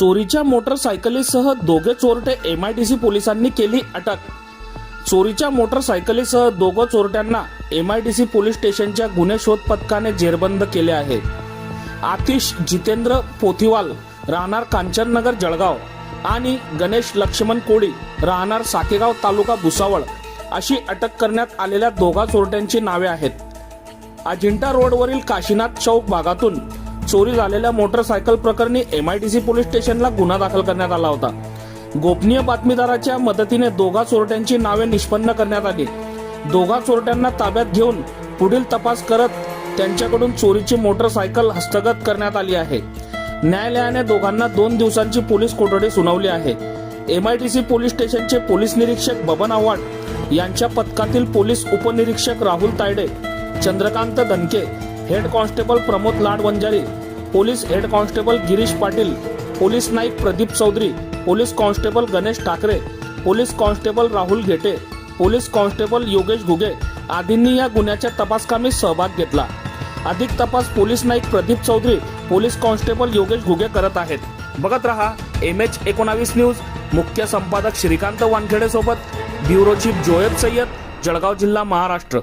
चोरीच्या मोटरसायकलीसह दोघे चोरटे एम आय डी सी पोलिसांनी केली अटक. चोरीच्या मोटरसायकलीसह दोघं चोरट्यांना M I D C police स्टेशनच्या गुन्हे शोध पथकाने जेरबंद केले आहे. आतिश जितेंद्र पोथिवाल राहणार कांचननगर जळगाव आणि गणेश लक्ष्मण कोळी राहणार साकेगाव तालुका भुसावळ अशी अटक करण्यात आलेल्या दोघा चोरट्यांची नावे आहेत. अजिंठा रोडवरील काशीनाथ चौक भागातून चोरी झालेल्या मोटरसायकल प्रकरणी एमआयडीसी पोलीस स्टेशनला गुन्हा दाखल करण्यात आला होता. गोपनीय बातमीदाराच्या मदतीने दोघा चोरट्यांची नावे निष्पन्न करण्यात आली. दोघा चोरट्यांना ताब्यात घेऊन पुढील तपास करत त्यांच्याकडून चोरीची मोटरसायकल हस्तगत करण्यात आली आहे. न्यायालयाने दोघांना दोन दिवसांची पोलीस कोठडी सुनावली आहे. एमआयडीसी पोलीस स्टेशनचे पोलीस निरीक्षक बबन आव्हाड यांच्या पथकातील पोलीस उपनिरीक्षक Rahul Tayde Chandrakant Dhanke head constable Pramod Lad Vanjari police head constable Girish Patil police Naik Pradeep Chaudhari police constable Ganesh Thackeray police constable Rahul Ghete police constable Yogesh Ghuge आदींनी या गुन्ह्याच्या तपासकामी सहभाग घेतला. अधिक तपास police Naik Pradeep Chaudhari police constable Yogesh Ghuge करत आहेत. बघत रहा एम एच एकोणावीस न्यूज. मुख्य संपादक श्रीकांत वानखेडे सोबत ब्युरो चीफ जोएब सय्यद जळगाव जिल्हा महाराष्ट्र.